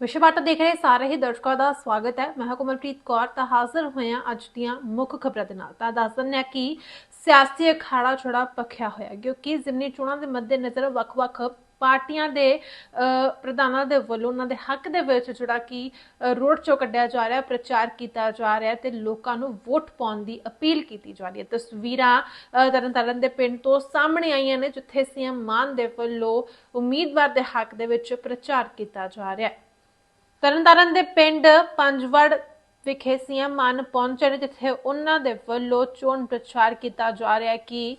ਵਿਸ਼ਵਾਟਾ ਦੇਖ ਰਹੇ ਸਾਰੇ ਹੀ ਦਰਸ਼ਕਾਂ ਦਾ ਸਵਾਗਤ ਹੈ। ਮੈਂ ਕੋਮਲਪ੍ਰੀਤ ਕੌਰ ਤਾਂ ਹਾਜ਼ਰ ਹੋਇਆ ਅੱਜ ਦੀਆਂ ਮੁੱਖ ਖਬਰਾਂ ਦੇ ਨਾਲ। ਤਾਂ ਦੱਸ ਦਿੰਦੇ ਕਿ ਸਿਆਸੀ ਅਖਾੜਾ ਛੜਾ ਪੱਖਿਆ ਹੋਇਆ ਕਿਉਂਕਿ ਜ਼ਿਮਨੀ ਚੋਣਾਂ ਦੇ ਮੱਦੇਨਜ਼ਰ ਵੱਖ-ਵੱਖ ਪਾਰਟੀਆਂ ਦੇ ਪ੍ਰਧਾਨਾਂ ਦੇ ਵੱਲੋਂ ਉਹਨਾਂ ਦੇ ਹੱਕ ਦੇ ਵਿੱਚ ਜਿਹੜਾ ਕਿ ਰੋਡ ਸ਼ੋ ਕੱਢਿਆ ਜਾ ਰਿਹਾ ਪ੍ਰਚਾਰ ਕੀਤਾ ਜਾ ਰਿਹਾ ਤੇ ਲੋਕਾਂ ਨੂੰ ਵੋਟ ਪਾਉਣ ਦੀ ਅਪੀਲ ਕੀਤੀ ਜਾ ਰਹੀ ਹੈ। ਤਸਵੀਰਾਂ ਅਹ, ਤਰਨਤਾਰਨ ਦੇ ਪਿੰਡ ਤੋਂ ਸਾਹਮਣੇ ਆਈਆਂ ਨੇ ਜਿੱਥੇ ਸੀਐਮ ਮਾਨ ਦੇ ਵੱਲੋਂ ਉਮੀਦਵਾਰ ਦੇ ਹੱਕ ਦੇ ਵਿੱਚ ਪ੍ਰਚਾਰ ਕੀਤਾ ਜਾ ਰਿਹਾ ਹੈ। ਤਰਨਤਾਰਨ ਦੇ ਪਿੰਡ ਪੰਜਵੜ ਵਿਖੇ ਸੀਐਮ ਮਾਨ ਪਹੁੰਚੇ ਨੇ, ਜਿੱਥੇ ਉਹਨਾਂ ਦੇ ਵੱਲੋਂ ਚੋਣ ਪ੍ਰਚਾਰ ਕੀਤਾ ਜਾ ਰਿਹਾ ਹੈ ਕਿ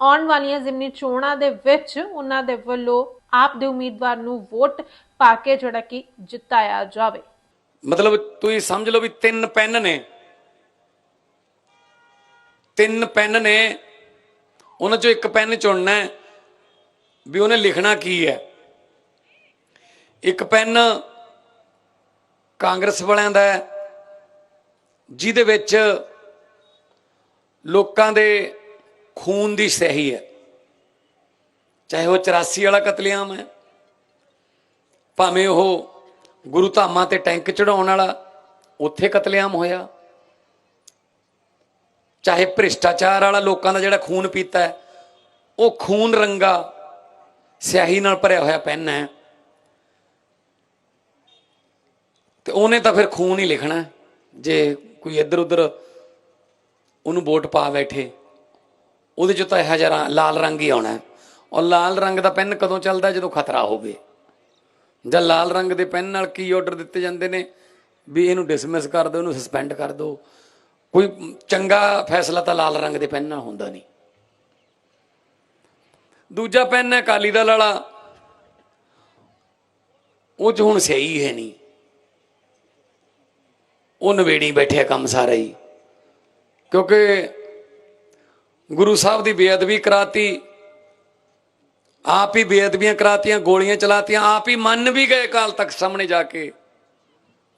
ਆਉਣ ਵਾਲੀਆਂ ਜ਼ਿਮਨੀ ਚੋਣਾਂ ਦੇ ਵਿੱਚ ਉਹਨਾਂ ਦੇ ਵੱਲੋਂ ਆਪ ਦੇ ਉਮੀਦਵਾਰ ਨੂੰ ਵੋਟ ਪਾ ਕੇ ਜਿਹੜਾ ਕਿ ਜਿਤਾਇਆ ਜਾਵੇ। ਮਤਲਬ ਤੁਸੀਂ ਸਮਝ ਲਓ ਵੀ ਤਿੰਨ ਪੈਨ ਨੇ। ਤਿੰਨ ਪੈਨ ਨੇ। ਉਹਨਾਂ ਚੋਂ ਇੱਕ ਪੈਨ ਚੁਣਨਾ ਹੈ ਵੀ ਉਹਨੇ ਲਿਖਣਾ ਕੀ ਹੈ। ਇੱਕ ਪੈਨ ਕਾਂਗਰਸ ਵਾਲਿਆਂ ਦਾ ਹੈ, ਜਿਹਦੇ ਵਿੱਚ ਲੋਕਾਂ ਦੇ ਖੂਨ ਦੀ ਸਹੀ ਹੈ। ਚਾਹੇ ਉਹ 84 ਵਾਲਾ ਕਤਲੇਆਮ ਹੈ, ਭਾਵੇਂ ਉਹ ਗੁਰੂ ਧਾਮਾਂ ਤੇ ਟੈਂਕ ਚੜਾਉਣ ਵਾਲਾ ਉੱਥੇ ਕਤਲੇਆਮ ਹੋਇਆ, ਚਾਹੇ ਭ੍ਰਿਸ਼ਟਾਚਾਰ ਵਾਲਾ ਲੋਕਾਂ ਦਾ ਜਿਹੜਾ ਖੂਨ ਪੀਤਾ ਹੈ, ਉਹ ਖੂਨ ਰੰਗਾ ਸਿਆਹੀ ਨਾਲ ਭਰਿਆ ਹੋਇਆ ਪੈਨ ਹੈ। ਤੇ ਉਹਨੇ ਤਾਂ ਫਿਰ ਖੂਨ ਹੀ ਲਿਖਣਾ ਜੇ ਕੋਈ ਇੱਧਰ ਉੱਧਰ ਉਹਨੂੰ ਵੋਟ ਪਾ ਬੈਠੇ, ਉਹਦੇ ਚ ਤਾਂ ਇਹ ਜਿਹਾ ਲਾਲ ਰੰਗ ਹੀ ਆਉਣਾ ਔਰ ਲਾਲ ਰੰਗ ਦਾ ਪੈਨ ਕਦੋਂ ਚੱਲਦਾ ਜਦੋਂ ਖਤਰਾ ਹੋਵੇ। ਜਾਂ ਲਾਲ ਰੰਗ ਦੇ ਪੈਨ ਨਾਲ ਕੀ ਆਰਡਰ ਦਿੱਤੇ ਜਾਂਦੇ ਨੇ? ਵੀ ਇਹਨੂੰ ਡਿਸਮਿਸ ਕਰ ਦਿਓ, ਇਹਨੂੰ ਸਸਪੈਂਡ ਕਰ ਦਿਓ। ਕੋਈ ਚੰਗਾ ਫੈਸਲਾ ਤਾਂ ਲਾਲ ਰੰਗ ਦੇ ਪੈਨ ਨਾਲ ਹੁੰਦਾ ਨਹੀਂ। ਦੂਜਾ ਪੈਨ ਹੈ ਅਕਾਲੀ ਦਲ ਵਾਲਾ। ਉਹ 'ਚ ਹੁਣ ਸਹੀ ਹੈ ਨਹੀਂ। ਉਹ ਨਵੇੜੀ ਬੈਠਿਆ ਕੰਮ ਸਾਰਾ ਹੀ। ਕਿਉਂਕਿ ਗੁਰੂ ਸਾਹਿਬ ਦੀ ਬੇਅਦਬੀ ਕਰਾਤੀ, ਆਪ ਹੀ ਬੇਅਦਬੀਆਂ ਕਰਾਤੀਆਂ, ਗੋਲੀਆਂ ਚਲਾਤੀਆਂ, ਆਪ ਹੀ ਮੰਨ ਵੀ ਗਏ ਕਾਲ ਤੱਕ ਸਾਹਮਣੇ ਜਾ ਕੇ,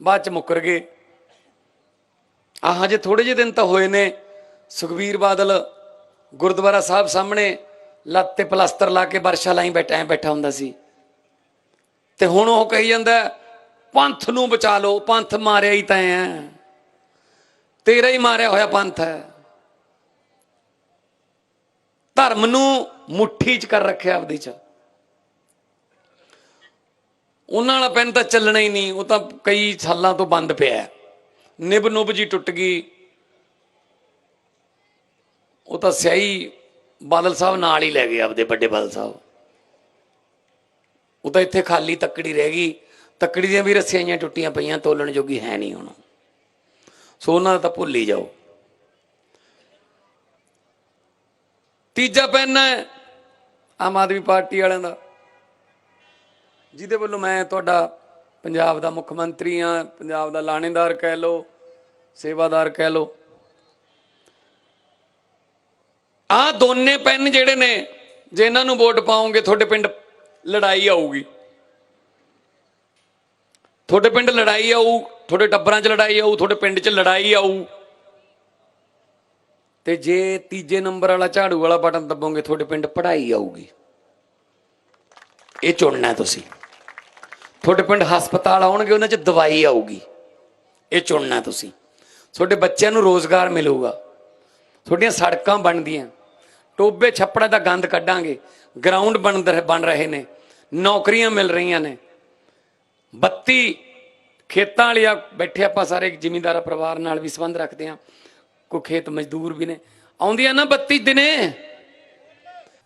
ਬਾਅਦ ਚ ਮੁੱਕਰ ਗਏ। ਆਹ ਹਜੇ ਥੋੜੇ ਜਿਹੇ ਦਿਨ ਤਾਂ ਹੋਏ ਨੇ ਸੁਖਵੀਰ ਬਾਦਲ ਗੁਰਦੁਆਰਾ ਸਾਹਿਬ ਸਾਹਮਣੇ ਲੱਤ ਤੇ ਪਲਸਤਰ ਲਾ ਕੇ ਬਰਸ਼ਾ ਲਾਈ ਬੈਠਾ, ਐ ਬੈਠਾ ਹੁੰਦਾ ਸੀ। ਤੇ ਹੁਣ ਉਹ ਕਹੀ ਜਾਂਦਾ ਪੰਥ ਨੂੰ ਬਚਾ ਲਓ, ਪੰਥ ਮਾਰਿਆ ਹੀ ਤਾਂ ਐ ਤੇਰਾ ਹੀ ਮਾਰਿਆ ਹੋਇਆ ਪੰਥ ਹੈ। ਧਰਮ ਨੂੰ ਮੁੱਠੀ 'ਚ ਕਰ ਰੱਖਿਆ ਆਪਦੀ 'ਚ। ਉਹਨਾਂ ਵਾਲਾ ਪੈਨ ਤਾਂ ਚੱਲਣਾ ਹੀ ਨਹੀਂ, ਉਹ ਤਾਂ ਕਈ ਸਾਲਾਂ ਤੋਂ ਬੰਦ ਪਿਆ ਹੈ। ਨਿਬ ਨੁਬ ਜੀ ਟੁੱਟ ਗਈ। ਉਹ ਤਾਂ ਸਿਆਹੀ ਬਾਦਲ ਸਾਹਿਬ ਨਾਲ ਹੀ ਲੈ ਗਏ ਆਪਦੇ ਵੱਡੇ ਬਾਦਲ ਸਾਹਿਬ। ਉਹ ਤਾਂ ਇੱਥੇ ਖਾਲੀ ਤੱਕੜੀ ਰਹਿ ਗਈ। ਤੱਕੜੀ ਦੀਆਂ ਵੀ ਰੱਸੀਆਂ ਜਿਹੀਆਂ ਟੁੱਟੀਆਂ ਪਈਆਂ, ਤੋਲਣ ਜੋਗੀ ਹੈ ਨਹੀਂ ਹੁਣ। ਸੋ ਉਹਨਾਂ ਦਾ ਤਾਂ ਭੁੱਲ ਹੀ ਜਾਓ। ਤੀਜਾ ਪੈਨ ਹੈ ਆਮ ਆਦਮੀ ਪਾਰਟੀ ਵਾਲਿਆਂ ਦਾ, ਜਿਹਦੇ ਵੱਲੋਂ ਮੈਂ ਤੁਹਾਡਾ ਪੰਜਾਬ ਦਾ ਮੁੱਖ ਮੰਤਰੀ ਆ ਪੰਜਾਬ ਦਾ ਲਾਣੇਦਾਰ ਕਹਿ ਲਓ, ਸੇਵਾਦਾਰ ਕਹਿ ਲਓ। ਆ ਦੋਨੇ ਪੈਨ ਜਿਹੜੇ ਨੇ, ਜੇ ਇਹਨਾਂ ਨੂੰ ਵੋਟ ਪਾਓਗੇ, ਤੁਹਾਡੇ ਪਿੰਡ ਲੜਾਈ ਆਊਗੀ। ਤੁਹਾਡੇ ਪਿੰਡ ਲੜਾਈ ਆਊ, ਤੁਹਾਡੇ ਟੱਬਰਾਂ 'ਚ ਲੜਾਈ ਆਊ, ਤੁਹਾਡੇ ਪਿੰਡ 'ਚ ਲੜਾਈ ਆਊ। ਤੇ ਜੇ ਤੀਜੇ ਨੰਬਰ ਵਾਲਾ ਝਾੜੂ ਵਾਲਾ ਬਟਨ ਦੱਬੋਗੇ, ਤੁਹਾਡੇ ਪਿੰਡ ਪੜ੍ਹਾਈ ਆਊਗੀ। ਇਹ ਚੁਣਨਾ ਤੁਸੀਂ। ਤੁਹਾਡੇ ਪਿੰਡ ਹਸਪਤਾਲ ਆਉਣਗੇ, ਉਹਨਾਂ 'ਚ ਦਵਾਈ ਆਊਗੀ। ਇਹ ਚੁਣਨਾ ਤੁਸੀਂ। ਤੁਹਾਡੇ ਬੱਚਿਆਂ ਨੂੰ ਰੋਜ਼ਗਾਰ ਮਿਲੂਗਾ। ਤੁਹਾਡੀਆਂ ਸੜਕਾਂ ਬਣਦੀਆਂ। ਟੋਬੇ ਛੱਪੜਾਂ ਦਾ ਗੰਦ ਕੱਢਾਂਗੇ। ਗਰਾਊਂਡ ਬਣ ਬਣ ਰਹੇ ਨੇ। ਨੌਕਰੀਆਂ ਮਿਲ ਰਹੀਆਂ ਨੇ। ਬੱਤੀ ਖੇਤਾਂ ਵਾਲਿਆ ਬੈਠੇ ਆਪਾਂ ਸਾਰੇ ਜ਼ਿਮੀਂਦਾਰਾ ਪਰਿਵਾਰ ਨਾਲ ਵੀ ਸੰਬੰਧ ਰੱਖਦੇ ਹਾਂ। ਕੋਈ ਖੇਤ ਮਜ਼ਦੂਰ ਵੀ ਨੇ। ਆਉਂਦੀਆਂ ਨਾ ਬੱਤੀ ਦਿਨੇ।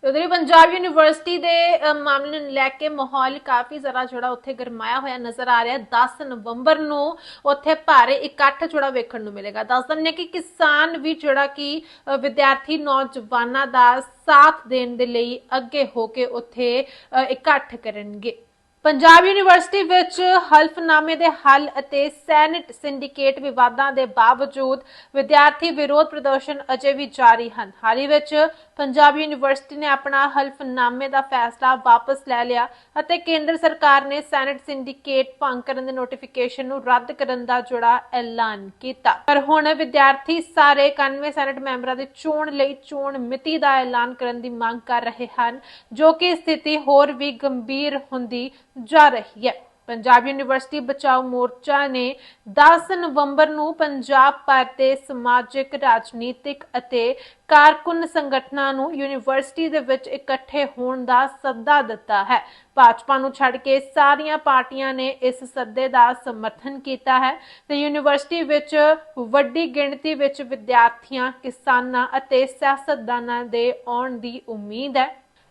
ਉਧਰ ਪੰਜਾਬ ਯੂਨੀਵਰਸਿਟੀ ਦੇ ਮਾਮਲੇ ਨੂੰ ਲੈ ਕੇ ਮਾਹੌਲ ਕਾਫੀ ਜ਼ਰਾ ਜਿਹੜਾ ਉੱਥੇ ਗਰਮਾਇਆ ਹੋਇਆ ਨਜ਼ਰ ਆ ਰਿਹਾ। ਹੈ 10 ਨਵੰਬਰ ਨੂੰ ਉੱਥੇ ਭਾਰੇ ਇਕੱਠ ਜਿਹੜਾ ਵੇਖਣ ਨੂੰ ਮਿਲੇਗਾ। ਦੱਸ ਦਿੰਦੇ ਕਿ ਕਿਸਾਨ ਵੀ ਜਿਹੜਾ ਕਿ ਵਿਦਿਆਰਥੀ ਨੌਜਵਾਨਾਂ ਦਾ ਸਾਥ ਦੇਣ ਦੇ ਲਈ ਅੱਗੇ ਹੋ ਕੇ ਉੱਥੇ ਇਕੱਠ ਕਰਨਗੇ। ਪੰਜਾਬ ਯੂਨੀਵਰਸਿਟੀ ਵਿੱਚ ਹਲਫਨਾਮੇ ਦੇ ਹੱਲ ਅਤੇ ਸੈਨੇਟ ਸਿੰਡੀਕੇਟ ਵਿਵਾਦਾਂ ਦੇ ਬਾਵਜੂਦ ਵਿਦਿਆਰਥੀ ਵਿਰੋਧ ਪ੍ਰਦਰਸ਼ਨ ਅਜੇ ਵੀ ਜਾਰੀ ਹਨ। ਹਾਲ ਹੀ ਵਿੱਚ ਪੰਜਾਬ ਯੂਨੀਵਰਸਿਟੀ ਨੇ ਆਪਣਾ ਹਲਫਨਾਮੇ ਦਾ ਫੈਸਲਾ ਵਾਪਸ ਲੈ ਲਿਆ ਅਤੇ ਕੇਂਦਰ ਸਰਕਾਰ ਨੇ ਸੈਨੇਟ ਸਿੰਡੀਕੇਟ ਭੰਗ ਕਰਨ ਦੇ ਨੋਟੀਫਿਕੇਸ਼ਨ ਨੂੰ ਰੱਦ ਕਰਨ ਦਾ ਜੁੜਾ ਐਲਾਨ ਕੀਤਾ। ਪਰ ਹੁਣ ਵਿਦਿਆਰਥੀ ਸਾਰੇ 91 ਸੈਨੇਟ ਮੈਂਬਰਾਂ ਦੀ ਚੋਣ ਲਈ ਚੋਣ ਮਿਤੀ ਦਾ ਐਲਾਨ ਕਰਨ ਦੀ ਮੰਗ ਕਰ ਰਹੇ ਹਨ, ਜੋ ਕਿ ਸਥਿਤੀ ਹੋਰ ਵੀ ਗੰਭੀਰ ਹੁੰਦੀ ਜਾ ਰਹੀ ਹੈ। ਪੰਜਾਬ ਯੂਨੀਵਰਸਿਟੀ ਬਚਾਓ ਮੋਰਚਾ ਨੇ 10 ਨਵੰਬਰ ਨੂੰ ਪੰਜਾਬ ਭਰ ਦੇ ਸਮਾਜਿਕ, ਰਾਜਨੀਤਿਕ ਅਤੇ ਕਾਰਕੁਨ ਸੰਗਠਨਾਂ ਨੂੰ ਯੂਨੀਵਰਸਿਟੀ ਦੇ ਵਿੱਚ ਇਕੱਠੇ ਹੋਣ ਦਾ ਸੱਦਾ ਦਿੱਤਾ ਹੈ। ਭਾਜਪਾ ਨੂੰ ਛੱਡ ਕੇ ਸਾਰੀਆਂ ਪਾਰਟੀਆਂ ਨੇ ਇਸ ਸੱਦੇ ਦਾ ਸਮਰਥਨ ਕੀਤਾ ਹੈ ਤੇ ਯੂਨੀਵਰਸਿਟੀ ਵਿੱਚ ਵੱਡੀ ਗਿਣਤੀ ਵਿੱਚ ਵਿਦਿਆਰਥੀਆਂ, ਕਿਸਾਨਾਂ ਅਤੇ ਸਿਆਸਤਦਾਨਾਂ ਦੇ ਆਉਣ ਦੀ ਉਮੀਦ ਹੈ।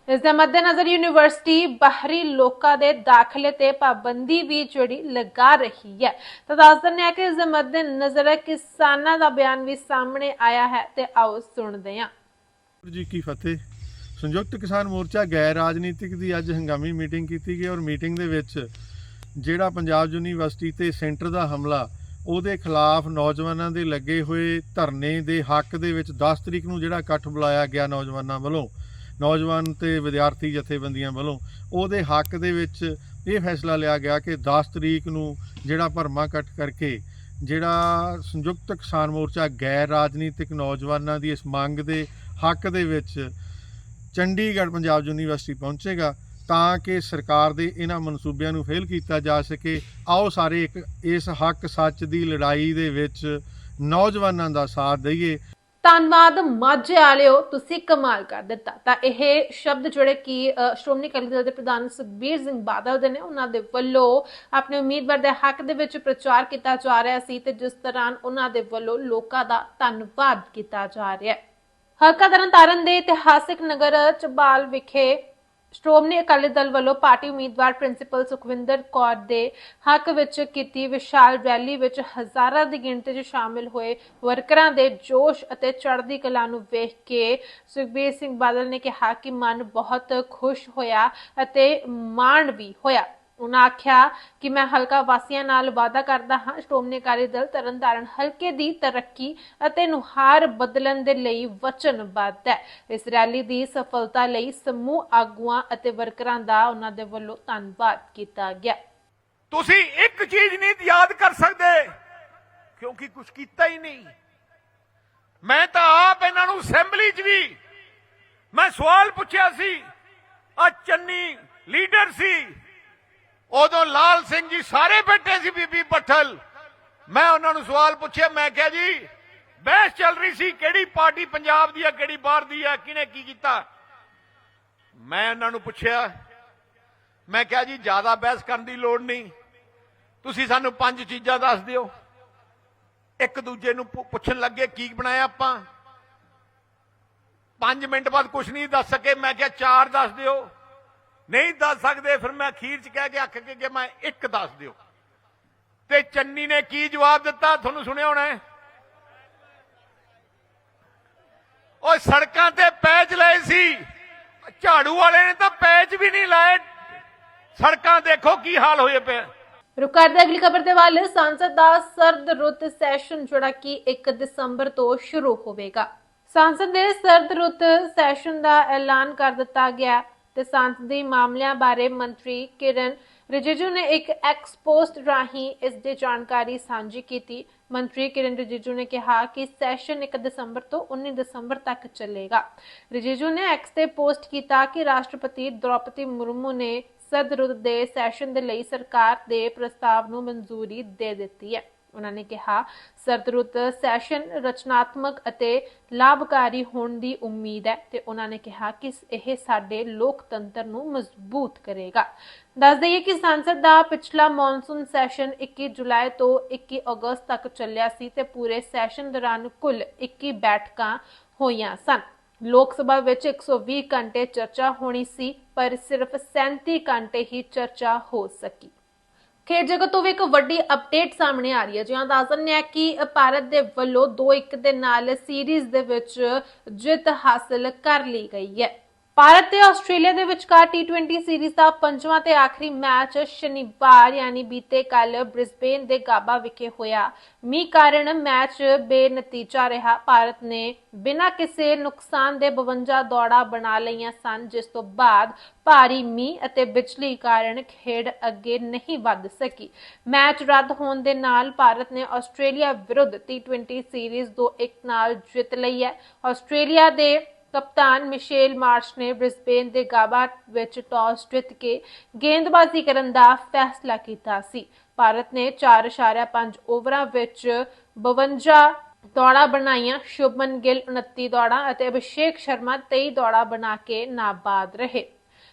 ਇਸ ਦੇ ਮੱਦੇਨਜ਼ਰ ਯੂਨੀਵਰਸਿਟੀ ਬਾਹਰੀ ਲੋਕਾਂ ਦੇ ਦਾਖਲੇ ਤੇ ਪਾਬੰਦੀ ਵੀ ਜਿਹੜੀ ਲਗਾ ਰਹੀ ਹੈ। ਤਾਂ ਦੱਸ ਦਿੰਦੇ ਹਾਂ ਕਿ ਇਸ ਦੇ ਮੱਦੇਨਜ਼ਰ ਕਿਸਾਨਾਂ ਦਾ ਬਿਆਨ ਵੀ ਸਾਹਮਣੇ ਆਇਆ ਹੈ ਤੇ ਆਓ ਸੁਣਦੇ ਹਾਂ। ਜੀ ਕੀ ਫਤਿਹ। ਸੰਯੁਕਤ ਕਿਸਾਨ ਮੋਰਚਾ ਗੈਰ ਰਾਜਨੀਤਿਕ ਦੀ ਅੱਜ ਹੰਗਾਮੀ ਮੀਟਿੰਗ ਕੀਤੀ ਗਈ ਔਰ ਮੀਟਿੰਗ ਦੇ ਵਿੱਚ ਜਿਹੜਾ ਪੰਜਾਬ ਯੂਨੀਵਰਸਿਟੀ ਤੇ ਸੈਂਟਰ ਦਾ ਹਮਲਾ, ਉਹਦੇ ਖਿਲਾਫ ਨੌਜਵਾਨਾਂ ਦੇ ਲੱਗੇ ਹੋਏ ਧਰਨੇ ਦੇ ਹੱਕ ਦੇ ਵਿੱਚ 10 ਤਰੀਕ ਨੂੰ ਜਿਹੜਾ ਇਕੱਠ ਬੁਲਾਇਆ ਗਿਆ ਨੌਜਵਾਨਾਂ ਵੱਲੋਂ। ਨੌਜਵਾਨ ਤੇ ਵਿਦਿਆਰਥੀ ਜਥੇਬੰਦੀਆਂ ਵੱਲੋਂ ਉਹਦੇ ਹੱਕ ਦੇ ਵਿੱਚ ਇਹ ਫੈਸਲਾ ਲਿਆ ਗਿਆ ਕਿ 10 ਤਰੀਕ ਨੂੰ ਜਿਹੜਾ ਭਰਮਾ ਕੱਟ ਕਰਕੇ ਜਿਹੜਾ ਸੰਯੁਕਤ ਕਿਸਾਨ ਮੋਰਚਾ ਗੈਰ ਰਾਜਨੀਤਿਕ ਨੌਜਵਾਨਾਂ ਦੀ ਇਸ ਮੰਗ ਦੇ ਹੱਕ ਦੇ ਵਿੱਚ ਚੰਡੀਗੜ੍ਹ ਪੰਜਾਬ ਯੂਨੀਵਰਸਿਟੀ ਪਹੁੰਚੇਗਾ ਤਾਂ ਕਿ ਸਰਕਾਰ ਦੇ ਇਹਨਾਂ ਮਨਸੂਬਿਆਂ ਨੂੰ ਫੇਲ ਕੀਤਾ ਜਾ ਸਕੇ। ਆਓ ਸਾਰੇ ਇੱਕ ਇਸ ਹੱਕ ਸੱਚ ਦੀ ਲੜਾਈ ਦੇ ਵਿੱਚ ਨੌਜਵਾਨਾਂ ਦਾ ਸਾਥ ਦਈਏ। ਧੰਨਵਾਦ ਮਾਝੇ ਵਾਲਿਓ, ਤੁਸੀਂ ਕਮਾਲ ਕਰ ਦਿੱਤਾ। ਤਾਂ ਇਹ ਸ਼ਬਦ ਜਿਹੜੇ ਕਿ ਸ਼੍ਰੋਮਣੀ ਅਕਾਲੀ ਦਲ ਦੇ ਪ੍ਰਧਾਨ ਸੁਖਬੀਰ ਸਿੰਘ ਬਾਦਲ ਦੇ ਨੇ, ਉਹਨਾਂ ਦੇ ਵੱਲੋਂ ਆਪਣੇ ਉਮੀਦਵਾਰ ਦੇ ਹੱਕ ਦੇ ਵਿੱਚ ਪ੍ਰਚਾਰ ਕੀਤਾ ਜਾ ਰਿਹਾ ਸੀ ਤੇ ਜਿਸ ਦੌਰਾਨ ਉਹਨਾਂ ਦੇ ਵੱਲੋਂ ਲੋਕਾਂ ਦਾ ਧੰਨਵਾਦ ਕੀਤਾ ਜਾ ਰਿਹਾ ਹੈ। ਹਲਕਾ ਤਰਨਤਾਰਨ ਦੇ ਇਤਿਹਾਸਿਕ ਨਗਰ, ਚਬਾਲ ਵਿਖੇ ਸ਼੍ਰੋਮਣੀ ਅਕਾਲੀ ਦਲ ਵੱਲੋਂ ਪਾਰਟੀ ਉਮੀਦਵਾਰ ਪ੍ਰਿੰਸੀਪਲ ਸੁਖਵਿੰਦਰ ਕੌਰ ਦੇ ਹੱਕ ਵਿੱਚ ਕੀਤੀ ਵਿਸ਼ਾਲ ਰੈਲੀ ਵਿੱਚ ਹਜ਼ਾਰਾਂ ਦੀ ਗਿਣਤੀ 'ਚ ਸ਼ਾਮਿਲ ਹੋਏ ਵਰਕਰਾਂ ਦੇ ਜੋਸ਼ ਅਤੇ ਚੜ੍ਹਦੀ ਕਲਾ ਨੂੰ ਵੇਖ ਕੇ ਸੁਖਬੀਰ ਸਿੰਘ ਬਾਦਲ ਨੇ ਕਿਹਾ ਕਿ ਮਨ ਬਹੁਤ ਖੁਸ਼ ਹੋਇਆ ਅਤੇ ਮਾਣ ਵੀ ਹੋਇਆ। ਉਹਨਾਂ ਆਖਿਆ ਕਿ ਮੈਂ ਹਲਕਾ ਵਾਸੀਆਂ ਨਾਲ ਵਾਅਦਾ ਕਰਦਾ ਹਾਂ ਸ਼੍ਰੋਮਣੀ ਅਕਾਲੀ ਦਲ ਤਰਨਤਾਰਨ ਹਲਕੇ ਦੀ ਤਰੱਕੀ ਅਤੇ ਨੁਹਾਰ ਬਦਲਣ ਦੇ ਲਈ ਵਚਨਬੱਧ ਹੈ। ਇਸ ਰੈਲੀ ਦੀ ਸਫਲਤਾ ਲਈ ਸਮੂਹ ਆਗੂਆਂ ਅਤੇ ਵਰਕਰਾਂ ਦਾ ਉਹਨਾਂ ਦੇ ਵੱਲੋਂ ਧੰਨਵਾਦ ਕੀਤਾ ਗਿਆ। ਤੁਸੀਂ ਇੱਕ ਚੀਜ਼ ਨਹੀਂ ਯਾਦ ਕਰ ਸਕਦੇ, ਕਿਉਂਕਿ ਕੁਝ ਕੀਤਾ ਹੀ ਨਹੀਂ। ਮੈਂ ਤਾਂ ਆਪ ਇਹਨਾਂ ਨੂੰ ਅਸੈਂਬਲੀ 'ਚ ਵੀ ਮੈਂ ਸਵਾਲ ਪੁੱਛਿਆ ਸੀ ਆ ਚੰਨੀ ਲੀਡਰ ਸੀ ਉਦੋਂ ਲਾਲ ਸਿੰਘ ਜੀ ਸਾਰੇ ਬੈਠੇ ਸੀ ਬੀਬੀ ਪੱਠਲ। ਮੈਂ ਉਹਨਾਂ ਨੂੰ ਸਵਾਲ ਪੁੱਛਿਆ, ਮੈਂ ਕਿਹਾ ਜੀ, ਬਹਿਸ ਚੱਲ ਰਹੀ ਸੀ, ਕਿਹੜੀ ਪਾਰਟੀ ਪੰਜਾਬ ਦੀ ਹੈ, ਕਿਹੜੀ ਬਾਹਰ ਦੀ ਹੈ, ਕਿਹਨੇ ਕੀ ਕੀਤਾ? ਮੈਂ ਉਹਨਾਂ ਨੂੰ ਪੁੱਛਿਆ, ਮੈਂ ਕਿਹਾ ਜੀ, ਜ਼ਿਆਦਾ ਬਹਿਸ ਕਰਨ ਦੀ ਲੋੜ ਨਹੀਂ। ਤੁਸੀਂ ਸਾਨੂੰ ਪੰਜ ਚੀਜ਼ਾਂ ਦੱਸ ਦਿਓ। ਇੱਕ ਦੂਜੇ ਨੂੰ ਪੁੱਛਣ ਲੱਗੇ, ਕੀ ਬਣਾਇਆ ਆਪਾਂ? 5 ਮਿੰਟ ਬਾਅਦ ਕੁਝ ਨਹੀਂ ਦੱਸ ਸਕੇ, ਮੈਂ ਕਿਹਾ ਚਾਰ ਦੱਸ ਦਿਓ। ਨਹੀਂ ਦੱਸ ਸਕਦੇ, ਫਿਰ ਮੈਂ ਅਖੀਰ ਚ ਕਹਿ ਕੇ ਅੱਕ ਕੇ ਕਿ ਮੈਂ ਇੱਕ ਦੱਸ ਦਿਓ। ਤੇ ਚੰਨੀ ਨੇ ਕੀ ਜਵਾਬ ਦਿੱਤਾ? ਤੁਹਾਨੂੰ ਸੁਣਿਆ ਹੋਣਾ ਉਹ ਸੜਕਾਂ ਤੇ ਪੈਚ ਲਏ ਸੀ। ਝਾੜੂ ਵਾਲੇ ਨੇ ਤਾਂ ਪੈਚ ਵੀ ਨਹੀਂ ਲਾਏ। ਸੜਕਾਂ ਦੇਖੋ ਕੀ ਹਾਲ ਹੋਏ ਪਏ। ਰੁਕ ਕਰਦੇ ਅਗਲੀ ਖਬਰ ਦੇ ਵੱਲ। ਸੰਸਦ ਦਾ ਸਰਦ ਰੁੱਤ ਸੈਸ਼ਨ, ਜਿਹੜਾ ਕਿ 1 ਦਸੰਬਰ ਤੋਂ ਸ਼ੁਰੂ ਹੋਵੇਗਾ। ਸੰਸਦ ਦੇ ਸਰਦ ਰੁੱਤ ਸੈਸ਼ਨ ਦਾ ਐਲਾਨ ਕਰ ਦਿੱਤਾ ਗਿਆ। ਤੇ ਸੰਸਦੀ ਮਾਮਲਿਆਂ ਬਾਰੇ ਮੰਤਰੀ ਕਿਰਨ ਰਿਜਿਜੂ ਨੇ ਇੱਕ ਐਕਸ ਪੋਸਟ ਰਾਹੀਂ ਇਸ ਦੀ ਜਾਣਕਾਰੀ ਸਾਂਝੀ ਕੀਤੀ। ਮੰਤਰੀ ਕਿਰਨ ਰਿਜਿਜੂ ਨੇ ਕਿਹਾ ਕਿ ਸੈਸ਼ਨ 1 ਦਸੰਬਰ ਤੋਂ 19 ਦਸੰਬਰ ਤੱਕ ਚੱਲੇਗਾ। ਰਿਜਿਜੂ ਨੇ ਐਕਸ ਤੇ ਪੋਸਟ ਕੀਤਾ ਕਿ ਰਾਸ਼ਟਰਪਤੀ ਦ੍ਰੋਪਦੀ ਮੁਰਮੂ ਨੇ ਸਦਰੁੱਤ ਦੇ ਸੈਸ਼ਨ ਦੇ ਲਈ ਸਰਕਾਰ ਦੇ ਪ੍ਰਸਤਾਵ ਨੂੰ ਮਨਜ਼ੂਰੀ ਦੇ ਦਿੱਤੀ ਹੈ। ਉਹਨਾਂ ਨੇ ਕਿਹਾ, ਸਰਦਰੁੱਤ ਸੈਸ਼ਨ ਰਚਨਾਤਮਕ ਅਤੇ ਲਾਭਕਾਰੀ ਹੋਣ ਦੀ ਉਮੀਦ ਹੈ ਤੇ ਉਹਨਾਂ ਨੇ ਕਿਹਾ ਕਿ ਇਹ ਸਾਡੇ ਲੋਕਤੰਤਰ ਨੂੰ ਮਜ਼ਬੂਤ ਕਰੇਗਾ। ਦੱਸ ਦਈਏ ਕਿ ਸੰਸਦ ਦਾ ਪਿਛਲਾ ਮੌਨਸੂਨ ਸੈਸ਼ਨ 21 ਜੁਲਾਈ ਤੋਂ 21 ਅਗਸਤ ਤੱਕ ਚੱਲਿਆ ਸੀ ਤੇ ਪੂਰੇ ਸੈਸ਼ਨ ਦੌਰਾਨ ਕੁੱਲ 21 ਬੈਠਕਾਂ ਹੋਈਆਂ ਸਨ। ਲੋਕ ਸਭਾ ਵਿੱਚ 120 ਘੰਟੇ ਚਰਚਾ ਹੋਣੀ ਸੀ, ਪਰ ਸਿਰਫ 37 ਘੰਟੇ ਹੀ ਚਰਚਾ ਹੋ ਸਕੀ। ਖੇਡ ਜਗਤ ਤੋਂ ਵੀ ਇੱਕ ਵੱਡੀ ਅਪਡੇਟ ਸਾਹਮਣੇ ਆ ਰਹੀ ਹੈ। ਜਿਹਾਂ ਦੱਸ ਦਿੰਦੇ ਆ ਕਿ ਭਾਰਤ ਦੇ ਵੱਲੋਂ 2-1 ਦੇ ਨਾਲ ਸੀਰੀਜ਼ ਦੇ ਵਿੱਚ ਜਿੱਤ ਹਾਸਲ ਕਰ ਲਈ ਗਈ ਹੈ। ਭਾਰਤ ਤੇ ਆਸਟ੍ਰੇਲੀਆ ਦੇ ਵਿਚਕਾਰ T20 ਸੀਰੀਜ਼ ਦਾ ਪੰਜਵਾਂ ਤੇ ਆਖਰੀ ਮੈਚ ਸ਼ਨੀਵਾਰ, ਯਾਨੀ ਬੀਤੇ ਕੱਲ ਬ੍ਰਿਸਬੇਨ ਦੇ ਗਾਬਾ ਵਿਖੇ ਹੋਇਆ। ਮੀਂਹ ਕਾਰਨ ਮੈਚ ਬੇਨਤੀਜਾ ਰਿਹਾ। ਭਾਰਤ ਨੇ ਬਿਨਾਂ ਕਿਸੇ ਨੁਕਸਾਨ ਦੇ 52 ਦੌੜਾਂ ਬਣਾ ਲਈਆਂ ਸਨ, ਜਿਸ ਤੋਂ ਬਾਅਦ ਭਾਰੀ ਮੀਂਹ ਅਤੇ ਬਿਜਲੀ ਕਾਰਨ ਖੇਡ ਅੱਗੇ ਨਹੀਂ ਵੱਧ ਸਕੀ। ਮੈਚ ਰੱਦ ਹੋਣ ਦੇ ਨਾਲ ਭਾਰਤ ਨੇ ਆਸਟ੍ਰੇਲੀਆ ਵਿਰੁੱਧ T20 ਸੀਰੀਜ਼ 2-1 ਨਾਲ ਜਿੱਤ ਲਈ ਹੈ। ਆਸਟ੍ਰੇਲੀਆ ਦੇ ਕਪਤਾਨ ਮਿਸ਼ੇਲ ਮਾਰਸ਼ ਨੇ ਬ੍ਰਿਸਬੇਨ ਦੇ ਗਾਬਾ ਵਿੱਚ ਟਾਸ ਜਿੱਤ ਕੇ ਗੇਂਦਬਾਜ਼ੀ ਕਰਨ ਦਾ ਫੈਸਲਾ ਕੀਤਾ ਸੀ। ਭਾਰਤ ਨੇ 4.5 ਓਵਰਾਂ ਵਿੱਚ 52 ਦੌੜਾਂ ਬਣਾਈਆਂ। ਸ਼ੁਭਮਨ ਗਿੱਲ 29 ਦੌੜਾਂ ਅਤੇ ਅਭਿਸ਼ੇਕ ਸ਼ਰਮਾ 23 ਦੌੜਾਂ ਬਣਾ ਕੇ ਨਾਬਾਦ ਰਹੇ।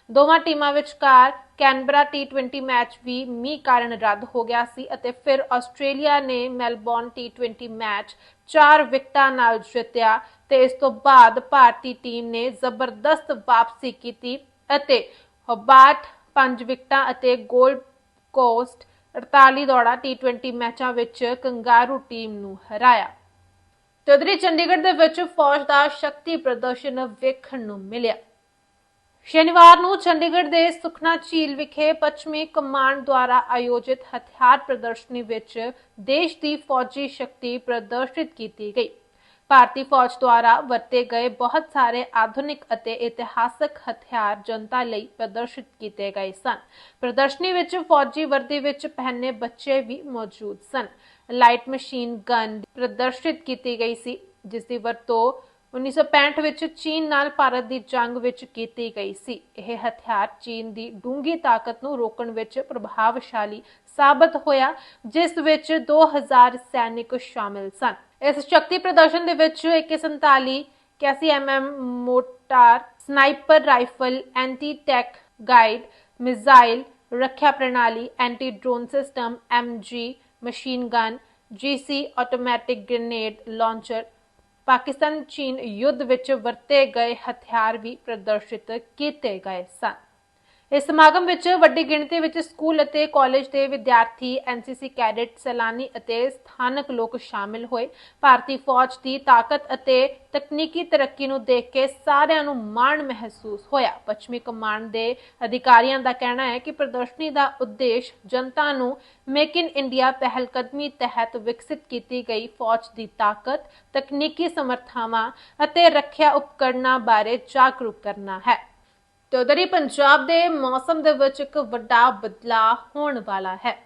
ਦੋਵਾਂ ਟੀਮਾਂ ਵਿਚਕਾਰ ਕੈਨਬਰਾ ਟੀ20 ਮੈਚ ਵੀ ਮੀਂਹ ਕਾਰਨ ਰੱਦ ਹੋ ਗਿਆ ਸੀ ਅਤੇ ਫਿਰ ਆਸਟ੍ਰੇਲੀਆ ਨੇ ਮੈਲਬੌਰਨ ਟੀ20 ਮੈਚ 4 ਵਿਕਟਾਂ ਨਾਲ ਜਿੱਤਿਆ। ਤੇ ਇਸ ਤੋਂ ਬਾਅਦ ਭਾਰਤੀ ਟੀਮ ਨੇ ਜ਼ਬਰਦਸਤ ਵਾਪਸੀ ਕੀਤੀ ਅਤੇ ਹਬਾਰਟ 5 ਵਿਕਟਾਂ ਅਤੇ ਗੋਲਡ ਕੋਸਟ 48 ਦੌੜਾਂ ਟੀ20 ਮੈਚਾਂ ਵਿੱਚ ਕੰਗਾਰੂ ਟੀਮ ਨੂੰ ਹਰਾਇਆ। ਤੇ ਉਧਰੀ ਚੰਡੀਗੜ੍ਹ ਦੇ ਵਿੱਚ ਫੌਜ ਦਾ ਸ਼ਕਤੀ ਪ੍ਰਦਰਸ਼ਨ ਵੇਖਣ ਨੂੰ ਮਿਲਿਆ। ਸ਼ਨੀਵਾਰ ਨੂੰ ਚੰਡੀਗੜ੍ਹ ਦੇ ਸੁਖਨਾ ਝੀਲ ਵਿਖੇ ਪੱਛਮੀ ਕਮਾਂਡ ਦੁਆਰਾ ਆਯੋਜਿਤ ਹਥਿਆਰ ਪ੍ਰਦਰਸ਼ਨੀ ਵਿੱਚ ਦੇਸ਼ ਦੀ ਫੌਜੀ ਸ਼ਕਤੀ ਪ੍ਰਦਰਸ਼ਿਤ ਕੀਤੀ ਗਈ। ਭਾਰਤੀ ਫੌਜ ਦੁਆਰਾ ਵਰਤੇ ਗਏ ਬਹੁਤ ਸਾਰੇ ਆਧੁਨਿਕ ਅਤੇ ਇਤਿਹਾਸਕ ਹਥਿਆਰ ਜਨਤਾ ਲਈ ਪ੍ਰਦਰਸ਼ਿਤ ਕੀਤੇ ਗਏ ਸਨ। ਪ੍ਰਦਰਸ਼ਨੀ ਵਿੱਚ ਫੌਜੀ ਵਰਦੀ ਵਿੱਚ ਪਹਿਨੇ ਬੱਚੇ ਵੀ ਮੌਜੂਦ ਸਨ। ਲਾਈਟ ਮਸ਼ੀਨ ਗਨ ਪ੍ਰਦਰਸ਼ਿਤ ਕੀਤੀ ਗਈ ਸੀ, ਜਿਸ ਦੀ ਵਰਤੋਂ 1965 ਵਿੱਚ ਚੀਨ ਨਾਲ ਭਾਰਤ ਦੀ ਜੰਗ ਵਿੱਚ ਕੀਤੀ ਗਈ ਸੀ। ਇਹ ਹਥਿਆਰ ਚੀਨ ਦੀ ਡੂੰਗੀ ਤਾਕਤ ਨੂੰ ਰੋਕਣ ਵਿੱਚ ਪ੍ਰਭਾਵਸ਼ਾਲੀ ਸਾਬਤ ਹੋਇਆ, ਜਿਸ ਵਿੱਚ 2000 ਸੈਨਿਕ ਸ਼ਾਮਿਲ ਸਨ। ਇਸ ਸ਼ਕਤੀ ਪ੍ਰਦਰਸ਼ਨ ਦੇ ਵਿੱਚ AK47 KCMM mortar sniper rifle anti tank guide, missile, ਰੱਖਿਆ ਪ੍ਰਣਾਲੀ anti drone system MG machine gun GC automatic grenade launcher Pakistan ਚੀਨ ਯੁੱਧ ਵਿੱਚ ਵਰਤੇ ਗਏ ਹਥਿਆਰ ਵੀ ਪ੍ਰਦਰਸ਼ਿਤ ਕੀਤੇ ਗਏ ਸਨ। ਇਸ ਸਮਾਗਮ ਵਿੱਚ ਵੱਡੀ ਗਿਣਤੀ ਵਿੱਚ ਸਕੂਲ ਅਤੇ ਕਾਲਜ ਦੇ ਵਿਦਿਆਰਥੀ ਐਨਸੀਸੀ ਕੈਡਟ, ਸੈਲਾਨੀ ਅਤੇ ਸਥਾਨਕ ਲੋਕ ਸ਼ਾਮਿਲ ਹੋਏ। ਭਾਰਤੀ ਫੌਜ ਦੀ ਤਾਕਤ ਅਤੇ ਤਕਨੀਕੀ ਤਰੱਕੀ ਨੂੰ ਦੇਖ ਕੇ ਸਾਰਿਆਂ ਨੂੰ ਮਾਣ ਮਹਿਸੂਸ ਹੋਇਆ। ਪੱਛਮੀ ਕਮਾਂਡ ਦੇ ਅਧਿਕਾਰੀਆਂ ਦਾ ਕਹਿਣਾ ਹੈ ਕਿ ਪ੍ਰਦਰਸ਼ਨੀ ਦਾ ਉਦੇਸ਼ ਜਨਤਾ ਨੂੰ ਮੇਕ ਇਨ ਇੰਡੀਆ ਪਹਿਲਕਦਮੀ ਤਹਿਤ ਵਿਕਸਿਤ ਕੀਤੀ ਗਈ ਫੌਜ ਦੀ ਤਾਕਤ, ਤਕਨੀਕੀ ਸਮਰਥਾਵਾਂ ਅਤੇ ਰੱਖਿਆ ਉਪਕਰਨਾਂ ਬਾਰੇ ਜਾਗਰੂਕ ਕਰਨਾ ਹੈ। ਤੇ ਉਧਰ ਹੀ ਪੰਜਾਬ ਦੇ ਮੌਸਮ ਦੇ ਵਿੱਚ ਇੱਕ ਵੱਡਾ ਬਦਲਾਅ ਹੋਣ ਵਾਲਾ ਹੈ।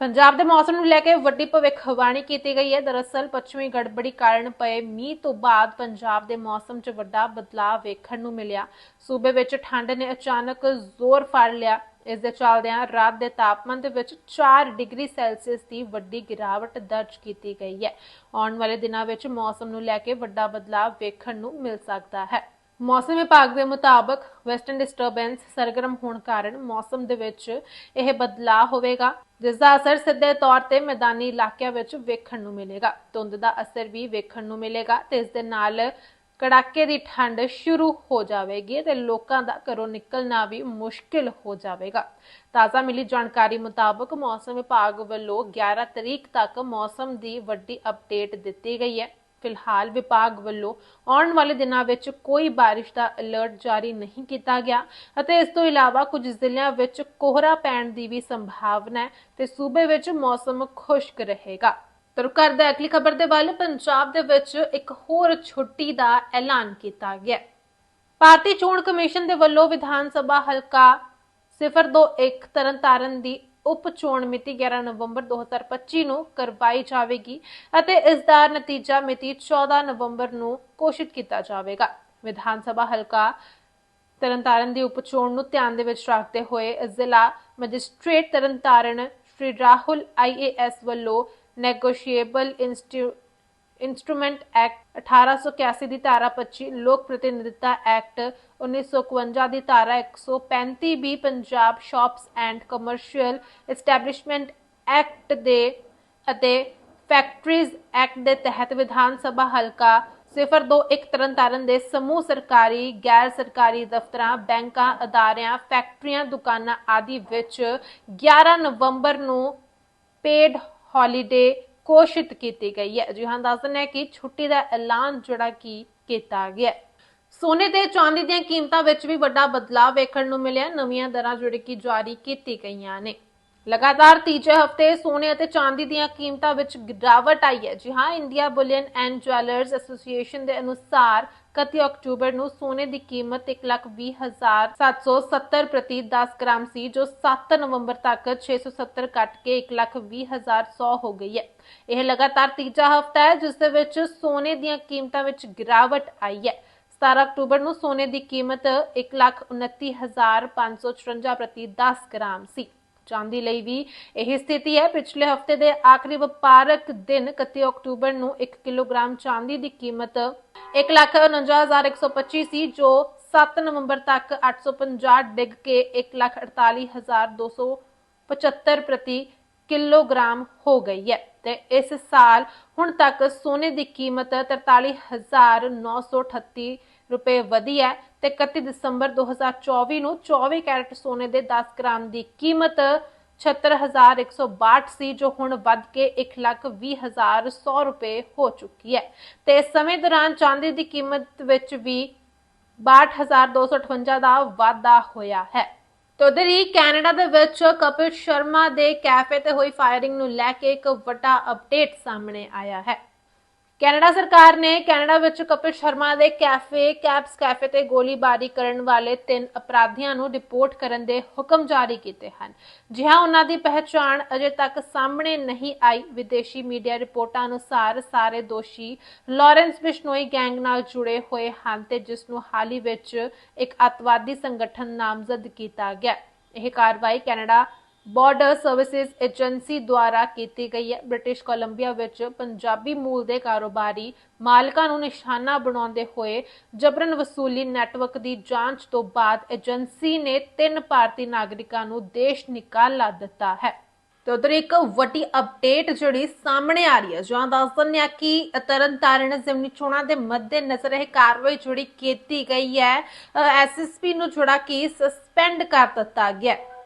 ਪੰਜਾਬ ਦੇ ਮੌਸਮ ਨੂੰ ਲੈ ਕੇ ਵੱਡੀ ਭਵਿੱਖਬਾਣੀ ਕੀਤੀ ਗਈ ਹੈ। ਦਰਅਸਲ ਪੱਛਮੀ ਗੜਬੜੀ ਕਾਰਨ ਪਏ ਮੀਂਹ ਤੋਂ ਬਾਅਦ ਪੰਜਾਬ ਦੇ ਮੌਸਮ 'ਚ ਵੱਡਾ ਬਦਲਾਅ ਵੇਖਣ ਨੂੰ ਮਿਲਿਆ। ਸੂਬੇ ਵਿੱਚ ਠੰਡ ਨੇ ਅਚਾਨਕ ਜ਼ੋਰ ਫੜ ਲਿਆ। ਇਸ ਦੇ ਚੱਲਦਿਆਂ ਰਾਤ ਦੇ ਤਾਪਮਾਨ ਦੇ ਵਿੱਚ 4 ਡਿਗਰੀ ਸੈਲਸੀਅਸ ਦੀ ਵੱਡੀ ਗਿਰਾਵਟ ਦਰਜ ਕੀਤੀ ਗਈ ਹੈ। ਆਉਣ ਵਾਲੇ ਦਿਨਾਂ ਵਿੱਚ ਮੌਸਮ ਨੂੰ ਲੈ ਕੇ ਵੱਡਾ ਬਦਲਾਅ ਵੇਖਣ ਨੂੰ ਮਿਲ ਸਕਦਾ ਹੈ। ਮੌਸਮ ਵਿਭਾਗ ਦੇ ਮੁਤਾਬਕ ਵੈਸਟਰਨ ਡਿਸਟਰਬੈਂਸ ਸਰਗਰਮ ਹੋਣ ਕਾਰਨ ਮੌਸਮ ਦੇ ਵਿੱਚ ਇਹ ਬਦਲਾਅ ਹੋਵੇਗਾ, ਜਿਸ ਦਾ ਅਸਰ ਸਿੱਧੇ ਤੌਰ ਤੇ ਮੈਦਾਨੀ ਇਲਾਕਿਆਂ ਵਿੱਚ ਵੇਖਣ ਨੂੰ ਮਿਲੇਗਾ। ਧੁੰਦ ਦਾ ਅਸਰ ਵੀ ਵੇਖਣ ਨੂੰ ਮਿਲੇਗਾ ਤੇ ਇਸ ਦੇ ਨਾਲ ਕੜਾਕੇ ਦੀ ਠੰਡ ਸ਼ੁਰੂ ਹੋ ਜਾਵੇਗੀ ਤੇ ਲੋਕਾਂ ਦਾ ਘਰੋਂ ਨਿਕਲਣਾ ਵੀ ਮੁਸ਼ਕਿਲ ਹੋ ਜਾਵੇਗਾ। ਤਾਜ਼ਾ ਮਿਲੀ ਜਾਣਕਾਰੀ ਮੁਤਾਬਕ ਮੌਸਮ ਵਿਭਾਗ ਵੱਲੋਂ 11 ਤਰੀਕ ਤੱਕ ਮੌਸਮ ਦੀ ਵੱਡੀ ਅਪਡੇਟ ਦਿੱਤੀ ਗਈ ਹੈ। ਫਿਲਹਾਲ ਵਿਭਾਗ ਵੱਲੋਂ ਆਉਣ ਵਾਲੇ ਦਿਨਾਂ ਵਿੱਚ ਕੋਈ ਬਾਰਿਸ਼ ਦਾ ਅਲਰਟ ਜਾਰੀ ਨਹੀਂ ਕੀਤਾ ਗਿਆ ਅਤੇ ਇਸ ਤੋਂ ਇਲਾਵਾ ਕੁਝ ਜ਼ਿਲ੍ਹਿਆਂ ਵਿੱਚ ਕੋਹਰਾ ਪੈਣ ਦੀ ਵੀ ਸੰਭਾਵਨਾ ਹੈ ਤੇ ਸੂਬੇ ਵਿੱਚ ਮੌਸਮ ਖੁਸ਼ਕ ਰਹੇਗਾ। ਤੁਰ ਕਰਦੇ ਅਗਲੀ ਖਬਰ ਦੇ ਵੱਲ ਪੰਜਾਬ ਦੇ ਵਿੱਚ ਇੱਕ ਹੋਰ ਛੁੱਟੀ ਦਾ ਐਲਾਨ ਕੀਤਾ ਗਿਆ ਭਾਰਤੀ ਚੋਣ ਕਮਿਸ਼ਨ ਦੇ ਵੱਲੋਂ ਵਿਧਾਨ ਸਭਾ ਹਲਕਾ 021 ਤਰਨਤਾਰਨ ਦੀ ਉਪ ਚੋਣ ਮਿਤੀ 11 ਨਵੰਬਰ 2025 ਨੂੰ ਕਰਵਾਈ ਜਾਵੇਗੀ ਅਤੇ ਇਸ ਦਾ ਨਤੀਜਾ ਮਿਤੀ 14 ਨਵੰਬਰ ਨੂੰ ਘੋਸ਼ਿਤ ਕੀਤਾ ਜਾਵੇਗਾ। ਵਿਧਾਨ ਸਭਾ ਹਲਕਾ ਤਰਨਤਾਰਨ ਦੀ ਉਪ ਚੋਣ ਨੂੰ ਧਿਆਨ ਦੇ ਵਿੱਚ ਰੱਖਦੇ ਹੋਏ ਜ਼ਿਲ੍ਹਾ ਮੈਜਿਸਟ੍ਰੇਟ ਤਰਨਤਾਰਨ ਸ਼੍ਰੀ ਰਾਹੁਲ ਆਈਏਐਸ ਵੱਲੋਂ ਨੈਗੋਸ਼ੀਏਬਲ ਇੰਸਟਰੂਮੈਂਟ ਐਕਟ 1881 ਦੀ ਧਾਰਾ 25 ਲੋਕ ਪ੍ਰਤੀਨਿਧਤਾ ਐਕਟ 1951 ਦੀ ਧਾਰਾ 135 ਵੀ Punjab shops and commercial establishment act ਦੇ ਅਤੇ ਫੈਕਟਰੀਜ਼ ਐਕਟ ਦੇ ਤਹਿਤ ਵਿਧਾਨ ਸਭਾ ਹਲਕਾ 021 ਤਰਨਤਾਰਨ ਦੇ ਸਮੂਹ ਸਰਕਾਰੀ, ਗੈਰ ਸਰਕਾਰੀ ਦਫ਼ਤਰਾਂ, ਬੈਂਕਾਂ, ਅਦਾਰਿਆਂ, ਫੈਕਟਰੀਆਂ, ਦੁਕਾਨਾਂ ਆਦਿ ਵਿੱਚ 11 ਨਵੰਬਰ ਨੂੰ ਪੇਡ ਹੌਲੀਡੇ ਘੋਸ਼ਿਤ ਕੀਤੀ ਗਈ ਹੈ। ਜੀ ਦੱਸ ਦਿੰਦੇ ਕਿ ਛੁੱਟੀ ਦਾ ਐਲਾਨ ਜਿਹੜਾ ਕੀ ਕੀਤਾ ਗਿਆ ਸੋਨੇ ਤੇ ਚਾਂਦੀ ਦੀਆਂ ਕੀਮਤਾਂ ਵਿੱਚ ਵੀ ਵੱਡਾ ਬਦਲਾਅ ਵੇਖਣ ਨੂੰ ਮਿਲਿਆ। ਨਵੀਆਂ ਦਰਾਂ ਜਿਹੜੀ ਕਿ ਜਾਰੀ ਕੀਤੀ ਗਈਆਂ ਨੇ। ਲਗਾਤਾਰ ਤੀਜੇ ਹਫ਼ਤੇ ਸੋਨੇ ਅਤੇ ਚਾਂਦੀ ਦੀਆਂ ਕੀਮਤਾਂ ਵਿੱਚ ਗਿਰਾਵਟ ਆਈ ਹੈ। ਜੀ ਹਾਂ, India bullion and jewellers association ਦੇ ਅਨੁਸਾਰ 31 ਅਕਤੂਬਰ ਨੂੰ ਸੋਨੇ ਦੀ ਕੀਮਤ 120770 ਪ੍ਰਤੀ 10 ਗ੍ਰਾਮ ਸੀ, ਜੋ 7 ਨਵੰਬਰ ਤੱਕ 670 ਕੱਟ ਕੇ 120100 ਹੋ ਗਈ ਹੈ। ਇਹ ਲਗਾਤਾਰ ਤੀਜਾ ਹਫਤਾ ਹੈ, ਜਿਸ ਦੇ ਵਿੱਚ ਸੋਨੇ ਦੀਆਂ ਕੀਮਤਾਂ ਵਿੱਚ ਗਿਰਾਵਟ ਆਈ ਹੈ। 17 ਅਕਤੂਬਰ ਨੂੰ ਸੋਨੇ ਦੀ ਕੀਮਤ 129554 ਪ੍ਰਤੀ 10 ਗ੍ਰਾਮ ਸੀ। ਚਾਂਦੀ ਲਈ ਵੀ ਇਹ ਸਥਿਤੀ ਹੈ। ਪਿਛਲੇ ਹਫ਼ਤੇ ਦੇ ਆਖਰੀ ਵਪਾਰਕ ਦਿਨ 31 ਅਕਤੂਬਰ ਨੂੰ 1 ਕਿਲੋਗ੍ਰਾਮ ਚਾਂਦੀ ਦੀ ਕੀਮਤ 149125 ਸੀ ਜੋ 7 ਨਵੰਬਰ ਤੱਕ 850 ਡਿੱਗ ਕੇ 148275 ਪ੍ਰਤੀ ਕਿਲੋਗ੍ਰਾਮ ਹੋ ਗਈ ਹੈ। ਤੇ ਇਸ ਸਾਲ ਹੁਣ ਤੱਕ ਸੋਨੇ ਦੀ ਕੀਮਤ 43938 ਰੁਪਏ ਵਧੀ ਹੈ ਤੇ 31 ਦਸੰਬਰ 2024 ਨੂੰ 24 ਕੈਰਟ ਸੋਨੇ ਦੇ 10 ਗ੍ਰਾਮ ਦੀ ਕੀਮਤ 76162 ਸੀ ਜੋ ਹੁਣ ਵੱਧ ਕੇ 120100 ਰੁਪਏ ਹੋ ਚੁੱਕੀ ਹੈ। ਤੇ ਇਸ ਸਮੇਂ ਦੌਰਾਨ ਚਾਂਦੀ ਦੀ ਕੀਮਤ ਵਿੱਚ ਵੀ 62258 ਦਾ ਵਾਧਾ ਹੋਇਆ ਹੈ। ਤੇ ਉਧਰ ਹੀ ਕੈਨੇਡਾ ਦੇ ਵਿੱਚ ਕਪਿਲ ਸ਼ਰਮਾ ਦੇ ਕੈਫੇ ਤੇ ਹੋਈ ਫਾਇਰਿੰਗ ਨੂੰ ਲੈ ਕੇ ਇੱਕ ਵੱਡਾ ਅਪਡੇਟ ਸਾਹਮਣੇ ਆਇਆ ਹੈ। ਕੈਨੇਡਾ ਸਰਕਾਰ ਨੇ ਕੈਨੇਡਾ ਵਿੱਚ ਕਪਿਲ ਸ਼ਰਮਾ ਦੇ ਕੈਫੇ ਕੈਪਸ ਕੈਫੇ ਤੇ ਗੋਲੀਬਾਰੀ ਕਰਨ ਵਾਲੇ ਤਿੰਨ ਅਪਰਾਧੀਆਂ ਨੂੰ ਰਿਪੋਰਟ ਕਰਨ ਦੇ ਹੁਕਮ ਜਾਰੀ ਕੀਤੇ ਹਨ। ਜਿਹਾ ਉਹਨਾਂ ਦੀ ਪਹਿਚਾਣ ਅਜੇ ਤੱਕ ਸਾਹਮਣੇ ਨਹੀਂ ਆਈ। ਵਿਦੇਸ਼ੀ ਮੀਡੀਆ ਰਿਪੋਰਟਾਂ ਅਨੁਸਾਰ ਸਾਰੇ ਦੋਸ਼ੀ ਲਾਰੈਂਸ ਬਿਸ਼ਨੋਈ ਗੈਂਗ ਨਾਲ ਜੁੜੇ ਹੋਏ ਹਨ ਤੇ ਜਿਸ ਨੂੰ ਹਾਲ ਹੀ ਵਿੱਚ ਇੱਕ ਅਤਵਾਦੀ ਸੰਗਠਨ ਨਾਮਜ਼ਦ ਕੀਤਾ ਗਿਆ। ਇਹ ਕਾਰਵਾਈ ਕੈਨੇਡਾ ਬਾਰਡਰ ਸਰਵਿਸਿਜ਼ ਏਜੰਸੀ ਦੁਆਰਾ ਕੀਤੀ ਗਈ ਹੈ। ਬ੍ਰਿਟਿਸ਼ ਕੋਲੰਬੀਆ ਵਿੱਚ ਪੰਜਾਬੀ ਮੂਲ ਦੇ ਕਾਰੋਬਾਰੀ ਮਾਲਕਾਂ ਨੂੰ ਨਿਸ਼ਾਨਾ ਬਣਾਉਂਦੇ ਹੋਏ ਜਬਰਨ ਵਸੂਲੀ ਨੈਟਵਰਕ ਦੀ ਜਾਂਚ ਤੋਂ ਬਾਅਦ ਏਜੰਸੀ ਨੇ ਤਿੰਨ ਭਾਰਤੀ ਨਾਗਰਿਕਾਂ ਨੂੰ ਦੇਸ਼ ਨਿਕਾਲਾ ਦਿੱਤਾ ਹੈ। ਤੇ ਉਧਰ ਇੱਕ ਵੱਡੀ ਅਪਡੇਟ ਜਿਹੜੀ ਸਾਹਮਣੇ ਆ ਰਹੀ ਹੈ, ਜਾਂ ਦੱਸ ਦਿੰਦੇ ਆ ਕਿ ਤਰਨਤਾਰਨ ਜ਼ਿਮਨੀ ਚੋਣਾਂ ਦੇ ਮੱਦੇ ਨਜ਼ਰ ਇਹ ਕਾਰਵਾਈ ਜਿਹੜੀ ਕੀਤੀ ਗਈ ਹੈ ਐਸਐਸਪੀ ਨੂੰ ਜਿਹੜਾ ਕਿ ਸਸਪੈਂਡ ਕਰ ਦਿੱਤਾ ਗਿਆ ਹੈ।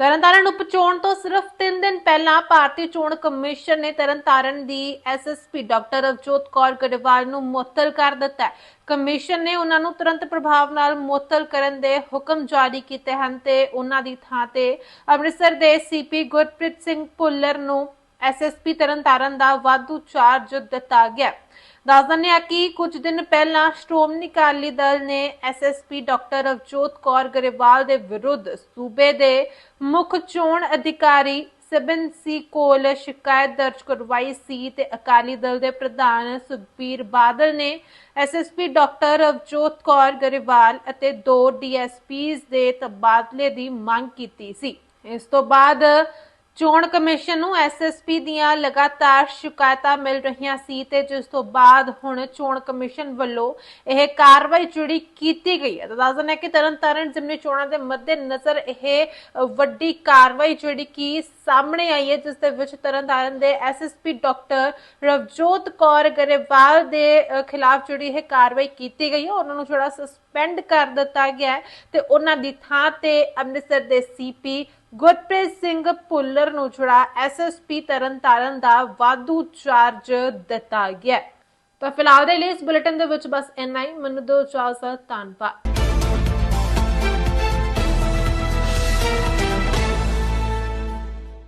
ਤਰਨਤਾਰਨ ਉਪਚੋਣ ਤੋਂ ਸਿਰਫ 3 ਦਿਨ ਪਹਿਲਾਂ ਭਾਰਤੀ ਚੋਣ ਕਮਿਸ਼ਨ ਨੇ ਤਰਨਤਾਰਨ ਦੀ ਐਸਐਸਪੀ ਡਾਕਟਰ ਅਵਜੋਤ ਕੌਰ ਗਰੇਵਾਲ ਨੂੰ ਮੁਅੱਤਲ ਕਰ ਦਿੱਤਾ ਹੈ। ਕਮਿਸ਼ਨ ਨੇ ਉਹਨਾਂ ਨੂੰ ਤੁਰੰਤ ਪ੍ਰਭਾਵ ਨਾਲ ਮੁਅੱਤਲ ਕਰਨ ਦੇ ਹੁਕਮ ਜਾਰੀ ਕੀਤੇ ਹਨ ਤੇ ਉਹਨਾਂ ਦੀ ਥਾਂ ਤੇ ਅੰਮ੍ਰਿਤਸਰ ਦੇ ਸੀਪੀ ਗੁਰਪ੍ਰੀਤ ਸਿੰਘ ਭੁੱਲਰ ਨੂੰ ਐਸਐਸਪੀ ਤਰਨਤਾਰਨ ਦਾ ਵਾਧੂ ਚਾਰਜ ਦਿੱਤਾ ਗਿਆ ਦੱਸ ਦਿੰਦੇ ਹਾਂ ਕਿ ਕੁਝ ਦਿਨ ਪਹਿਲਾਂ ਸ਼੍ਰੋਮਣੀ ਅਕਾਲੀ ਦਲ ਨੇ ਐਸਐਸਪੀ ਡਾਕਟਰ ਅਵਜੋਤ ਕੌਰ ਗਰੇਵਾਲ ਦੇ ਵਿਰੁੱਧ ਸੂਬੇ ਦੇ ਮੁੱਖ ਚੋਣ ਅਧਿਕਾਰੀ ਸਬਨ ਸੀ ਕੋਲ ਸ਼ਿਕਾਇਤ ਦਰਜ ਕਰਵਾਈ ਸੀ ਤੇ ਅਕਾਲੀ ਦਲ ਦੇ ਪ੍ਰਧਾਨ ਸੁਖਬੀਰ ਬਾਦਲ ਨੇ ਐਸਐਸਪੀ ਡਾਕਟਰ ਅਵਜੋਤ ਕੌਰ ਗਰੇਵਾਲ ਅਤੇ ਦੋ ਡੀਐਸਪੀਜ਼ ਦੇ ਤਬਾਦਲੇ ਦੀ ਮੰਗ ਕੀਤੀ ਸੀ। ਇਸ ਤੋਂ ਬਾਅਦ ਚੋਣ ਕਮਿਸ਼ਨ ਨੂੰ ਐਸਐਸਪੀ ਦੀਆਂ ਲਗਾਤਾਰ ਸ਼ਿਕਾਇਤਾਂ ਮਿਲ ਰਹੀਆਂ ਸੀ ਤੇ ਜਿਸ ਤੋਂ ਬਾਅਦ ਹੁਣ ਚੋਣ ਕਮਿਸ਼ਨ ਵੱਲੋਂ ਇਹ ਕਾਰਵਾਈ ਜਿਹੜੀ ਕੀਤੀ ਗਈ ਹੈ। ਤਾਂ ਦੱਸ ਕਿ ਤਰਨਤਾਰਨ ਜ਼ਿਮਨੀ ਚੋਣਾਂ ਦੇ ਮੱਦੇ ਨਜ਼ਰ ਇਹ ਵੱਡੀ ਕਾਰਵਾਈ ਜਿਹੜੀ ਕਿ ਸਾਹਮਣੇ ਆਈ ਹੈ, ਜਿਸ ਦੇ ਵਿੱਚ ਤਰਨਤਾਰਨ ਦੇ ਐਸਐਸਪੀ ਡਾਕਟਰ ਰਵਜੋਤ ਕੌਰ ਗਰੇਵਾਲ ਦੇ ਖਿਲਾਫ ਜਿਹੜੀ ਇਹ ਕਾਰਵਾਈ ਕੀਤੀ ਗਈ ਹੈ। ਉਹਨਾਂ ਨੂੰ ਜਿਹੜਾ ਸਸਪੈਂਡ ਕਰ ਦਿੱਤਾ ਗਿਆ ਤੇ ਉਹਨਾਂ ਦੀ ਥਾਂ ਤੇ ਅੰਮ੍ਰਿਤਸਰ ਦੇ ਸੀਪੀ ਗੁਰਪ੍ਰੀਤ ਸਿੰਘ ਭੁੱਲਰ ਨੂੰ ਜਿਹੜਾ ਐਸਐਸਪੀ ਤਰਨਤਾਰਨ ਦਾ ਵਾਧੂ ਚਾਰਜ ਦਿੱਤਾ ਗਿਆ ਤਾਂ ਫਿਲਹਾਲ ਦੇ ਲਈ ਇਸ ਬੁਲੇਟਿਨ ਦੇ ਵਿੱਚ ਬਸ ਇੰਨਾ ਹੀ। ਮੈਨੂੰ ਦਿਓ ਇਜਾਜ਼ਤ, ਧੰਨਵਾਦ।